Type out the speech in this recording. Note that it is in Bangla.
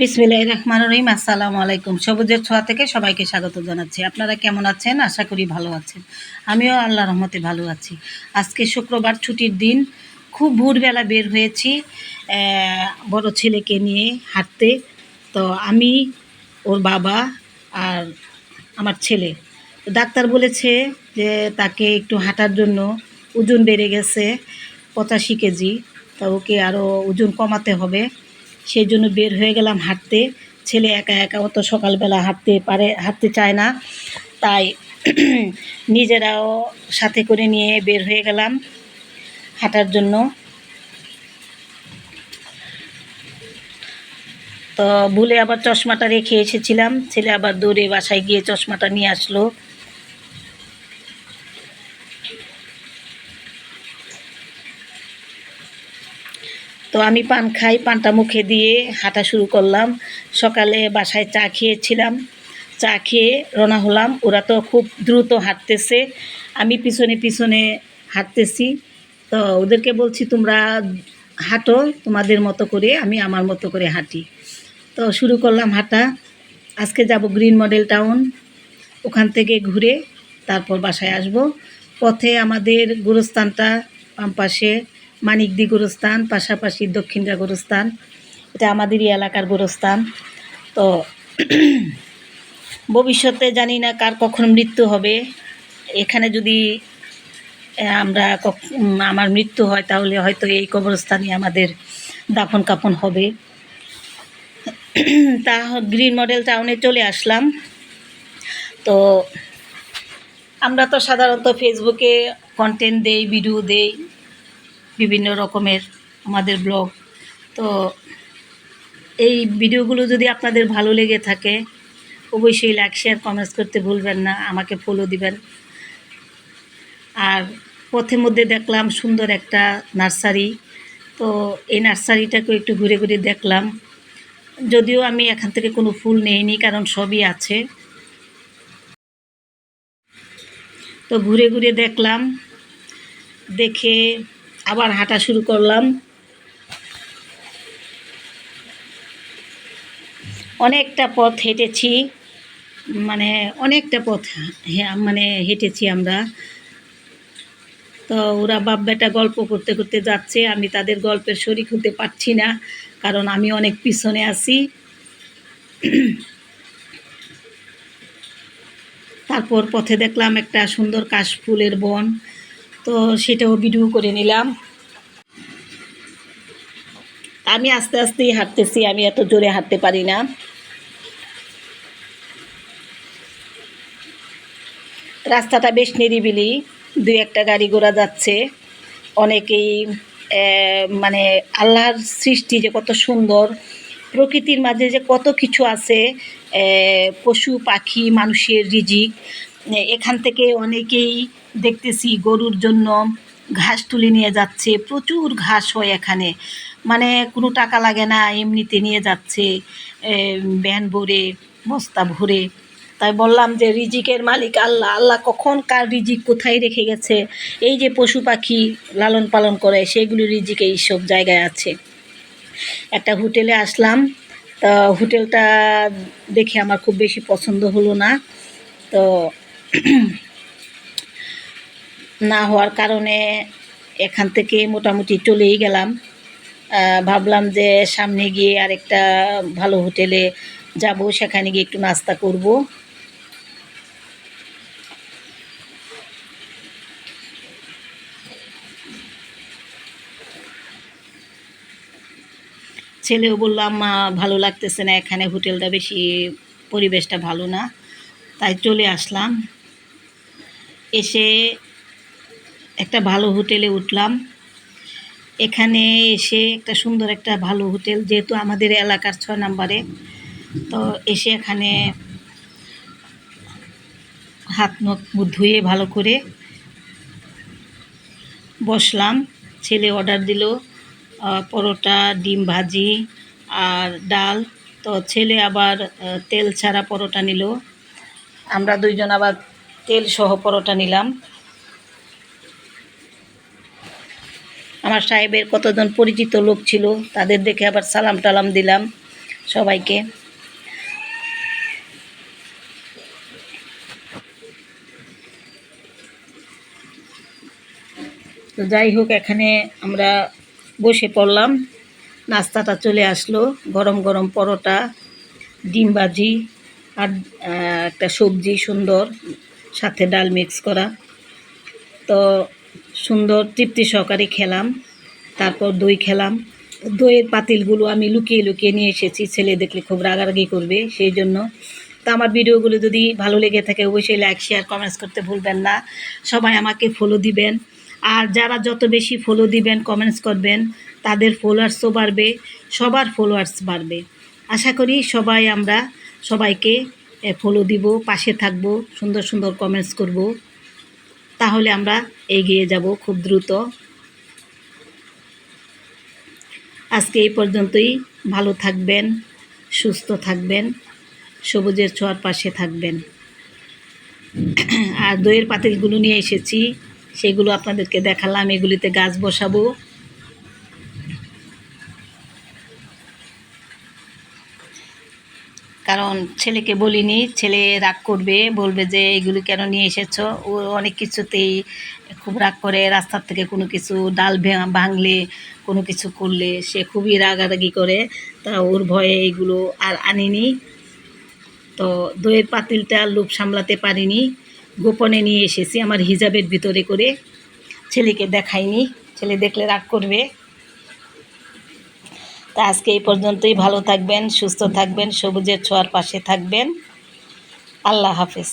বিসমিল্লাহ রহমান রহিম, আসসালামু আলাইকুম। সবুজের ছোঁয়া থেকে সবাইকে স্বাগত জানাচ্ছি। আপনারা কেমন আছেন? আশা করি ভালো আছেন। আমিও আল্লাহ রহমতে ভালো আছি। আজকে শুক্রবার, ছুটির দিন। খুব ভোরবেলা বের হয়েছি বড় ছেলেকে নিয়ে হাঁটতে। তো আমি, ওর বাবা আর আমার ছেলে। ডাক্তার বলেছে যে তাকে একটু হাঁটার জন্য ওজন বেড়ে গেছে, পঁচাশি কেজি। তা ওকে আরও ওজন কমাতে হবে। সেই জন্য বের হয়ে গেলাম হাঁটতে। ছেলে একা একা অত সকালবেলা হাঁটতে পারে, হাঁটতে চায় না। তাই নিজেরাও সাথে করে নিয়ে বের হয়ে গেলাম হাঁটার জন্য। তো ভুলে আবার চশমাটা রেখে এসেছিলাম। ছেলে আবার দৌড়ে বাসায় গিয়ে চশমাটা নিয়ে আসলো। তো আমি পান খাই, পানটা মুখে দিয়ে হাঁটা শুরু করলাম। সকালে বাসায় চা খেয়েছিলাম। চা খেয়ে রওনা হলাম। ওরা তো খুব দ্রুত হাঁটতেছে। আমি পিছনে পিছনে হাঁটতেছি। তো ওদেরকে বলছি, তোমরা হাঁটো, তোমাদের মতো করে আমি আমার মতো করে হাঁটি। তো শুরু করলাম হাঁটা। আজকে যাব গ্রিন মডেল টাউন। ওখান থেকে ঘুরে তারপর বাসায় আসব। পথে আমাদের গুরুস্থানটা বাম পাশে মানিকদি গোরস্থান, পাশাপাশি দক্ষিণরা গোরস্থান। এটা আমাদেরই এলাকার গোরস্থান। তো ভবিষ্যতে জানি না কার কখন মৃত্যু হবে। এখানে যদি আমরা আমার মৃত্যু হয়, তাহলে হয়তো এই কবরস্থানে আমাদের দাফন কাপন হবে। তা গ্রিন মডেল টাউনে চলে আসলাম। তো আমরা তো সাধারণত ফেসবুকে কন্টেন্ট দেই ভিডিও দেই। বিভিন্ন রকমের আমাদের ব্লগ। তো এই ভিডিওগুলো যদি আপনাদের ভালো লেগে থাকে, অবশ্যই লাইক শেয়ার কমেন্টস করতে ভুলবেন না, আমাকে ফলো দিবেন। আর পথের মধ্যে দেখলাম সুন্দর একটা নার্সারি। তো এই নার্সারিটাকে একটু ঘুরে ঘুরে দেখলাম। যদিও আমি এখান থেকে কোনো ফুল নেইনি, কারণ সবই আছে। তো ঘুরে ঘুরে দেখলাম, দেখে আবার হাঁটা শুরু করলাম। অনেকটা পথ হেঁটেছি মানে অনেকটা পথ মানে হেঁটেছি আমরা। তো ওরা বাপ বেটা গল্প করতে করতে যাচ্ছে, আমি তাদের গল্পের শরিক হতে পারছি না, কারণ আমি অনেক পিছনে আছি। তারপর পথে দেখলাম একটা সুন্দর কাশফুলের বন তো সেটাও ভিডিও করে নিলাম। আমি আস্তে আস্তেই হাঁটতেছি, আমি এত জোরে হাঁটতে পারি না। রাস্তাটা বেশ নিরিবিলি, দু একটা গাড়ি ঘোড়া যাচ্ছে। অনেকেই মানে আল্লাহর সৃষ্টি যে কত সুন্দর, প্রকৃতির মাঝে যে কত কিছু আছে পশু, পাখি, মানুষের রিজিক এখান থেকে অনেকেই দেখতেছি গরুর জন্য ঘাস তুলে নিয়ে যাচ্ছে, প্রচুর ঘাস হয় এখানে। মানে কোনো টাকা লাগে না, এমনিতে নিয়ে যাচ্ছে ভ্যান ভরে, বস্তা ভরে। তাই বললাম যে, রিজিকের মালিক আল্লাহ আল্লাহ কখন কার রিজিক কোথায় রেখে গেছে? এই যে পশু পাখি লালন পালন করে, সেগুলি রিজিক এই সব জায়গায় আছে। একটা হোটেলে আসলাম, তা হোটেলটা দেখে আমার খুব বেশি পছন্দ হলো না। তো না হওয়ার কারণে এখান থেকে মোটামুটি চলেই গেলাম। ভাবলাম যে সামনে গিয়ে আরেকটা ভালো হোটেলে যাব, সেখানে গিয়ে একটু নাস্তা করব। ছেলেও বললাম মা ভালো লাগতেছে না, এখানে হোটেলটা বেশি পরিবেশটা ভালো না। তাই চলে আসলাম। এসে একটা ভালো হোটেলে উঠলাম। এখানে এসে একটা সুন্দর একটা ভালো হোটেল, যেহেতু আমাদের এলাকার ছয় নম্বরে, তো এসে এখানে হাত মুখ ধুয়ে ভালো করে বসলাম। ছেলে অর্ডার দিল পরোটা, ডিম ভাজি আর ডাল। তো ছেলে আবার তেল ছাড়া পরোটা নিল। আমরা দুইজন আবার তেল সহ পরোটা নিলাম। আমার সাহেবের কতজন পরিচিত লোক ছিল, তাদের দেখে আবার সালাম টালাম দিলাম সবাইকে। তো যাই হোক, এখানে আমরা বসে পড়লাম। নাস্তাটা চলে আসলো, গরম গরম পরোটা, ডিম ভাজি আর একটা সবজি সুন্দর। সাথে ডাল মিক্স করা। তো সুন্দর তৃপ্তি সহকারে খেলাম, তারপর দই খেলাম। দইয়ের পাতিলগুলো আমি লুকিয়ে লুকিয়ে নিয়ে এসেছি, ছেলে দেখলে খুব রাগারাগি করবে, সেই জন্য। তো আমার ভিডিওগুলো যদি ভালো লেগে থাকে, অবশ্যই লাইক শেয়ার কমেন্টস করতে ভুলবেন না। সবাই আমাকে ফলো দিবেন। আর যারা যত বেশি ফলো দিবেন কমেন্টস করবেন, তাদের ফলোয়ার্সও বাড়বে, সবার ফলোয়ার্স বাড়বে। আশা করি সবাই আমরা সবাইকে ফলো দিব, পাশে থাকব, সুন্দর সুন্দর কমেন্টস করব। তাহলে আমরা এগিয়ে যাব খুব দ্রুত। আজকে এই পর্যন্তই। ভালো থাকবেন, সুস্থ থাকবেন, সবুজের ছোঁয়ার পাশে থাকবেন। আর দইয়ের পাতিলগুলো নিয়ে এসেছি, সেগুলো আপনাদেরকে দেখালাম। এগুলিতে গাছ বসাবো। কারণ ছেলেকে বলিনি, ছেলে রাগ করবে, বলবে যে এগুলি কেন নিয়ে এসেছ? ও অনেক কিছুতেই খুব রাগ করে, রাস্তার থেকে কোনো কিছু ডাল ভাঙলে কোনো কিছু করলে সে খুবই রাগারাগি করে। তা ওর ভয়ে এগুলো আর আনিনি। তো দইয়ের পাতিলটা লোভ সামলাতে পারিনি। গোপনে নিয়ে এসেছি আমার হিজাবের ভিতরে করে। ছেলেকে দেখাইনি। ছেলে দেখলে রাগ করবে। তা আজকে এই পর্যন্তই। ভালো থাকবেন সুস্থ থাকবেন সবুজের ছোঁয়ার পাশে থাকবেন। আল্লাহ হাফেজ।